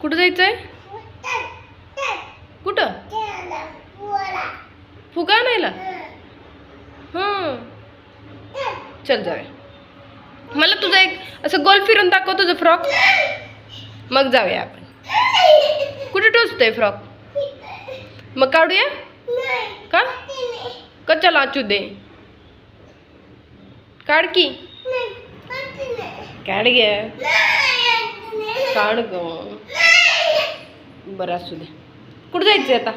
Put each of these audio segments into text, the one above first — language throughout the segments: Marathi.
कुठं जायचंय? कुठं? फुगा आणायला? हां. चल जाऊया. मला तुझा एक असं गोल फिरून दाखव तुझं फ्रॉक. मग जाऊया आपण. कुठे टोचतोय फ्रॉक? मग काढूया? का? कशाला वाचू दे? काढ की. काढ घ्या काढ ग. बरं असू दे. कुठं जायचंय आता?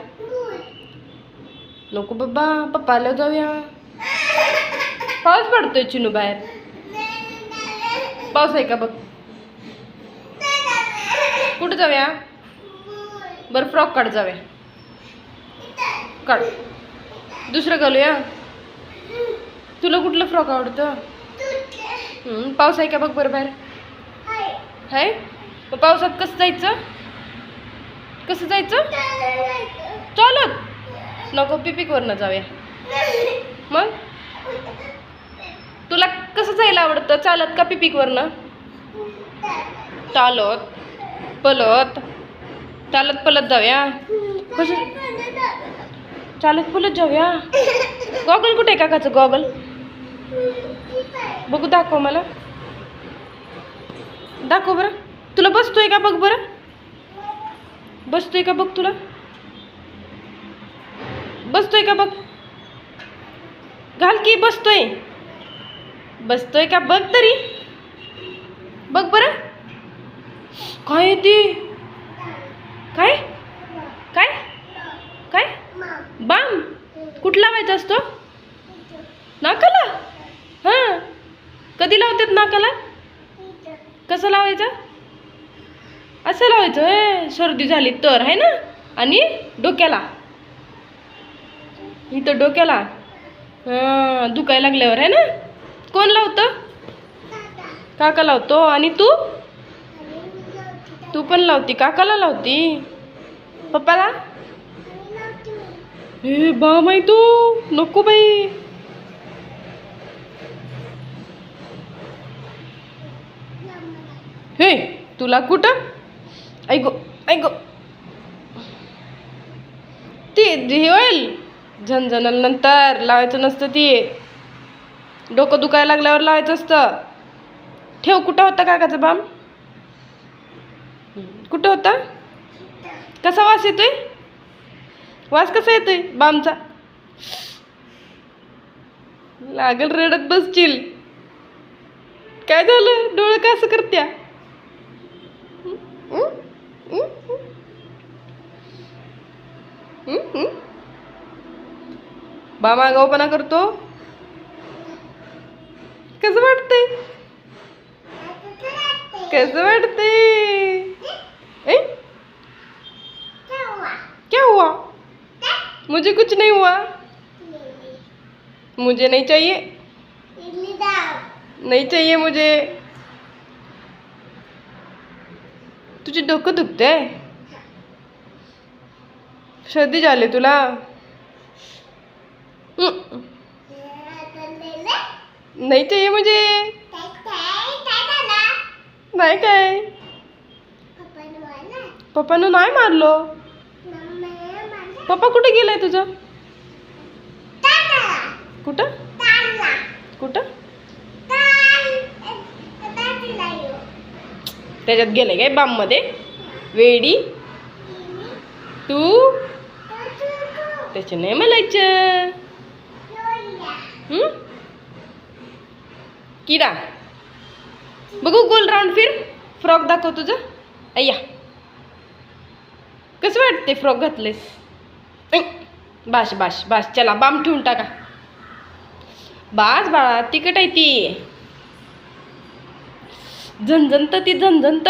नको बाबा पप्पा आल्यावर जाऊया. पाऊस पडतोय चिनू बाहेर. पाऊस आहे का बघ? कुठं जाऊया? बरं फ्रॉक काढ जाऊया. काढ. दुसरं घालूया. तुला कुठलं फ्रॉक आवडतं? पाऊस आहे का बघ बरं बाहेर? आहे? मग पावसात कसं जायचं? कसं जायचं? चालत. नको पिपिकवरनं जाऊया. मग? तुला कसं जायला आवडतं? चालत का पिपिकवरनं चालत. पलत. चालत पलत जाऊया. कसं चालत पलत जाऊया. गॉगल कुठे आहे काकाचं? गॉगल. बघू दाखव मला. दाखव बरं. तुला बसतोय का? बघ बरं. बसतोय का बघ तुला? बसतोय का बघ? घाल की बसतोय. बसतोय का बघ तरी? बघ बरं. काय ते? काय? काय? काय? बाम. कुठला लावायचा असतो? नाकाला? हां. कधी लावतात नाकाला? कसं लावायचं? असं लावायचं होय सर्दी झाली तर आहे ना? आणि डोक्याला. इथं डोक्याला. हां दुखायला लागल्यावर आहे ना? कोण लावतं? काका लावतो. आणि तू? तू पण लावती. काकाला लावती. पप्पाला? हे बा माई तू. नको बाई. हे तुला कुठं? ऐक ऐक. ती हे होईल झणझणल नंतर लावायचं नसतं ती. डोकं दुखायला लागल्यावर लावायचं असतं. ठेव कुठं होता काकाचा बाम? कुठं होता? कसा वास येतोय? वास कसा येतोय बामचा? लागल रडत बसशील. काय झालं? डोळं कसं करत्या? बामा आगाऊपणा करतो कसं वाटतंय कसं वाटतंय? क्या हुआ? मुझे कुछ नहीं हुआ। मुझे नहीं चाहिए। नहीं चाहिए मुझे। तुझे डोकं दुखतंय सर्दी झाली तुला. नाही चाहिए म्हणजे? नाही काय पप्पानं नाही मारलो. पप्पा कुठे गेलाय तुझं? कुठं? कुठं? त्याच्यात गेले काय बाममध्ये? वेडी? तू? त्याचे नाही म्हणायचं हं? किडा? बघू गोल राऊंड फिर. फ्रॉक दाखव तुझं. अय्या. कसं वाटते फ्रॉक घातलेस ऐ, बाश बाश बाश चला बाम ठेवून टाका. बास बाळा तिकट आहे ती. झणझणत ती झणझणत.